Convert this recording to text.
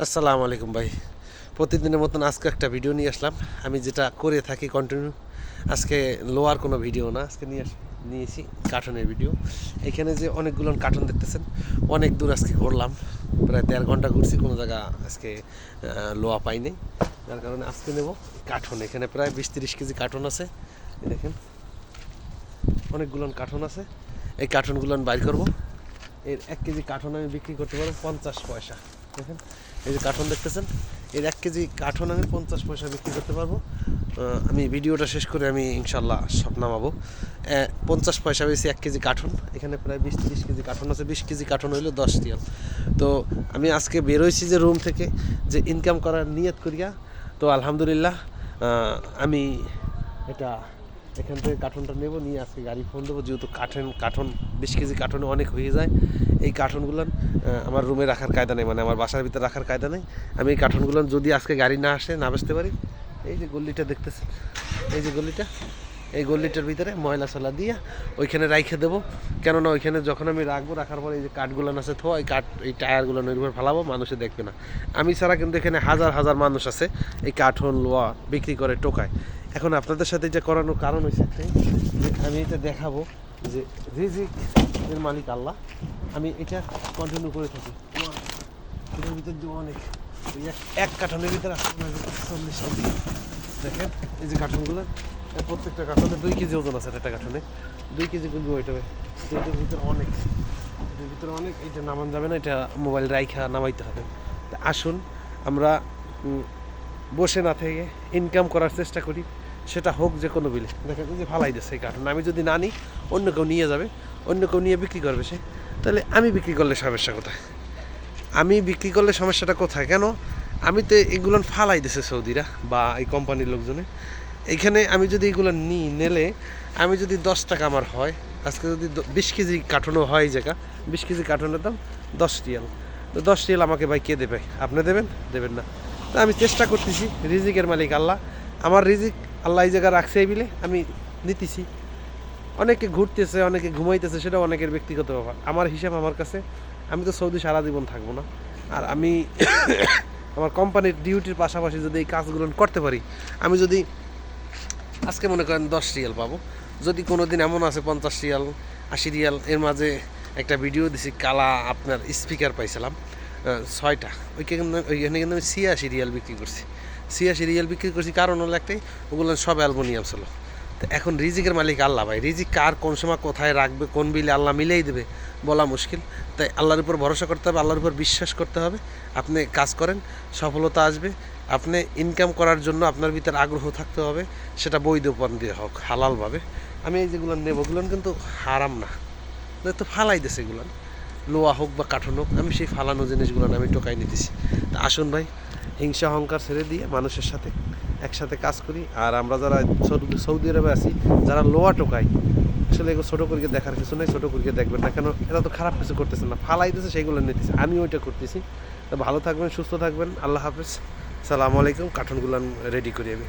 আসসালামু আলাইকুম ভাই। প্রতিদিনের মতন আজকে একটা ভিডিও নিয়ে আসলাম। আমি যেটা করে থাকি কন্টিনিউ আজকে লোয়ার কোনো ভিডিও না। আজকে নিয়ে আস- নিয়েছি কার্টুনের ভিডিও। এখানে যে অনেকগুলো কার্টুন দেখতেছেন, অনেক দূর আজকে ঘুরলাম। প্রায় দেড় ঘণ্টা ঘুরছি, কোনো জায়গা আজকে লোয়া পাইনি। যার কারণে আজকে নেব কার্টুন। এখানে প্রায় বিশ তিরিশ কেজি কার্টুন আছে। দেখেন। অনেকগুলো কার্টুন আছে। এই কার্টুনগুলো বাইর করব। এর এক কেজি কার্টুন আমি বিক্রি করতে পারব পঞ্চাশ পয়সা। দেখেন, এই যে কার্টুন দেখতেছেন, এর এক কেজি কার্টুন আমি পঞ্চাশ পয়সা বিক্রি করতে পারব। আমি ভিডিওটা শেষ করে আমি ইনশাল্লাহ সব নামাবো। পঞ্চাশ পয়সা বেশি এক কেজি কার্টুন, এখানে প্রায় বিশ তিরিশ কেজি কার্টুন আছে, বিশ কেজি কার্টুন হইল দশ রিয়াল। তো আমি আজকে বেরোইছি যে রুম থেকে, যে ইনকাম করার নিয়ত করিয়া, তো আলহামদুলিল্লাহ আমি এটা এখান থেকে কার্টুনটা নেব, নিয়ে আজকে গাড়ি ফোন দেবো, যেহেতু কার্টুন কার্টুন, বিশ কেজি কার্টুনে অনেক হয়ে যায়। এই কার্টুনগুলো আমার রুমে রাখার কায়দা নেই মানে আমার বাসার ভিতরে রাখার কায়দা নেই। আমি এই কার্টুনগুলো যদি আজকে গাড়ি না আসে, না বেচতে পারি, এই যে গল্লিটা দেখতেছেন, এই যে গল্লিটা, এই গল্লিটার ভিতরে ময়লা সলা দিয়ে ওইখানে রাইখে দেবো। কেননা ওইখানে যখন আমি রাখব, রাখার পরে এই যে কাঠগুলো আছে থো এই কাঠ, এই টায়ারগুলো নির্ভর ফেলাবো, মানুষে দেখবে না। আমি ছাড়া কিন্তু এখানে হাজার হাজার মানুষ আছে, এই কাঠন লোয়া, বিক্রি করে, টোকায়। এখন আপনাদের সাথে যে করানোর কারণ হয়েছে যে আমি এটা দেখাবো যে রিজিক এর মালিক আল্লাহ। আমি এটা কন্টিনিউ করে থাকি। এটার ভিতর যে অনেক এক- কাঠনের ভিতরে চল্লিশ দেখেন, এই যে কার্টুনগুলো এর প্রত্যেকটা কার্টনে দুই কেজি ওজন আছে একটা কার্টনে দুই কেজি কিন্তু ওইট হবে এটার ভিতরে অনেক, এটার ভিতরে অনেক এটা নামান যাবে না, এটা মোবাইল রাইখা নামাইতে হবে। আসুন, আমরা বসে না থেকে ইনকাম করার চেষ্টা করি। সেটা হোক যে কোনো বিলে। দেখেন যে ফালাই দিচ্ছে এই কার্টুন আমি যদি না নিই, অন্য কেউ নিয়ে যাবে, অন্য কেউ নিয়ে বিক্রি করবে সে। তাহলে আমি বিক্রি করলে সমস্যা কোথায়? আমি বিক্রি করলে সমস্যাটা কোথায়? কেন? আমি তো এগুলো ফালাই দিছে সৌদিরা বা এই কোম্পানির লোকজনে। এখানে আমি যদি এগুলো নিই, নেলে আমি যদি দশ টাকা আমার হয়, আজকে যদি বিশ কেজি কার্টুনও হয় জায়গা, বিশ কেজি কার্টুনের দাম দশ রিয়াল। তো দশ রিয়াল আমাকে ভাই কে দেবে? আপনি দেবেন? দেবেন না। তো আমি চেষ্টা করতেছি, রিজিকের মালিক আল্লাহ। আমার রিজিক আল্লাহ এই জায়গা রাখছে বিলে আমি নিতেছি। অনেকে ঘুরতেছে, অনেকে ঘুমাইতেছে সেটা অনেকের ব্যক্তিগত ব্যাপার। আমার হিসাব আমার কাছে, আমি তো সৌদি সারা জীবন থাকব না। আর আমি আমার কোম্পানির ডিউটির পাশাপাশি যদি এই কাজগুলো করতে পারি, আমি যদি আজকে মনে করেন দশ রিয়াল পাবো, যদি কোনো দিন এমন আছে পঞ্চাশ রিয়াল, আশি রিয়াল, এর মাঝে একটা ভিডিও দিছি, কালা আপনার স্পিকার পাইছিলাম ছয়টা। ওইখানে ওইখানে কিন্তু আমি ছিয়াশি রিয়াল বিক্রি করছি। ছিয়াশি রিয়েল বিক্রি করছি, কারণ হলো একটাই, ওগুলো সব অ্যালমোনিয়াম ছিল। তো এখন রিজিকের মালিক আল্লাহ ভাই, রিজিক কার কোন সময় কোথায় রাখবে, কোন বিলে আল্লাহ মিলেই দেবে, বলা মুশকিল। তাই আল্লাহর উপর ভরসা করতে হবে, আল্লাহর উপর বিশ্বাস করতে হবে, আপনি কাজ করেন, সফলতা আসবে, আপনি ইনকাম করার জন্য আপনার ভিতরে আগ্রহ থাকতে হবে, সেটা বৈধ পণ দিয়ে হোক হালালভাবে আমি এই যেগুলো নেব, ওগুলো কিন্তু হারাম না। তো ফালাই দিছে এগুলো। লোয়া হোক বা কাঠন হোক, আমি সেই ফালানো জিনিসগুলো আমি টোকাই নিতেছি। তা আসুন ভাই, হিংসা অহংকার ছেড়ে দিয়ে মানুষের সাথে একসাথে কাজ করি। আর আমরা যারা সৌদি আরবে আছি, যারা লোয়া টোকাই আসলে এগুলো ছোটো করিকে দেখার কিছু নেই, ছোটো করিকে দেখবেন না। কেন এটা তো খারাপ কিছু করতেছে না ফালাই দিতেছে সেইগুলো নিতেছে আমি ওইটা করতেছি। তো ভালো থাকবেন, সুস্থ থাকবেন, আল্লাহ হাফেজ। সালামু আলাইকুম, কাঠনগুলো রেডি করি আমি।